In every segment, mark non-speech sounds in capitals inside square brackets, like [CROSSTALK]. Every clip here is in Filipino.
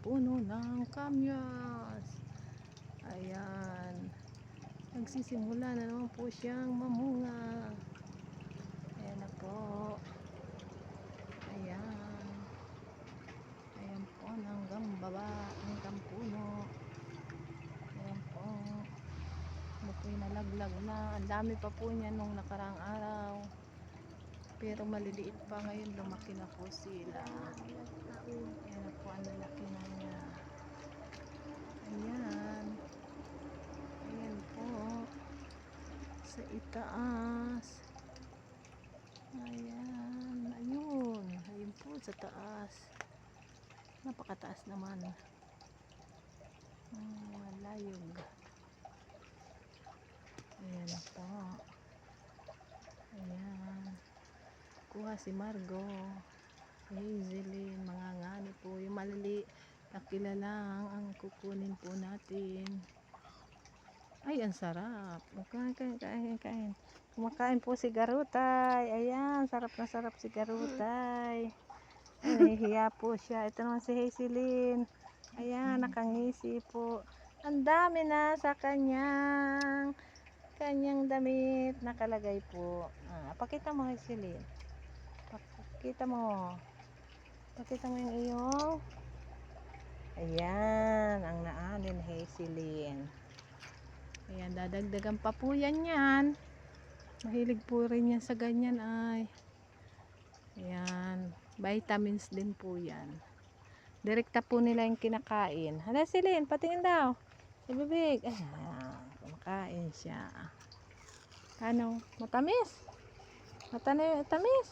puno ng kamyas. Ayan. Nagsisimula na naman po siyang mamunga. Ayan na po. Ayan. Ayan po hanggang baba, hanggang puno. Ayan po. Ano po yung nalaglag na. Ang dami pa po niya nung nakarang araw. Pero maliliit pa ngayon, lumaki na po sila. Ayan na po, ang lalaki na niya. Ayan. Ayan po. Sa itaas. Ayan. Ayun. Ayun po sa taas. Napakataas naman. Hmm, layog. Ayan po. Ayan. Kuha si Margo. Hazelin. Mga ngani po. Yung malili. Nakila lang ang kukunin po natin. Ay, ang sarap. Kain, kain, kain, kain. Kumakain po si Garutay. Ayan, sarap na sarap si Garutay. Ay, nahihiya po siya. Ito naman si Hazelin. Ayan, nakangisi po. Ang dami na sa kanyang kanyang damit nakalagay po. Ah, pakita mo Hazelin. Pakita mo. Pakita mo yung iyong Ayan, ang naanin Hazelin. Ayan, dadagdagan pa po yan yan. Mahilig po rin yan sa ganyan ay. Ayan, vitamins din po yan. Direkta po nila yung kinakain. Hala Silin, patingin daw. Si Bibig. Ayan, kumakain siya. Ano? Matamis? Matamis?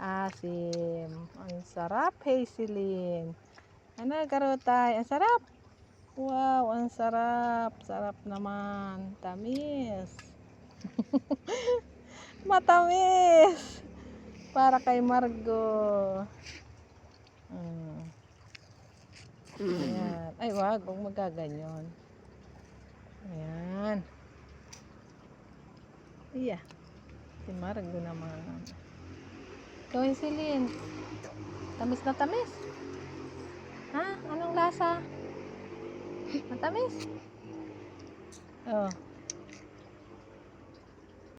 Asim. Ang sarap, Hazelin. Ano, karotay? Ang sarap. Wow, ang sarap. Sarap naman. Tamis. [LAUGHS] Matamis. Para kay Margo. Mm. Ayan. Ay, wag. Huwag magaganyan. Ayan. Iya. Si Margo naman. Ikaw, Celine. Tamis na tamis. Ha? Anong lasa? Matamis? Oh.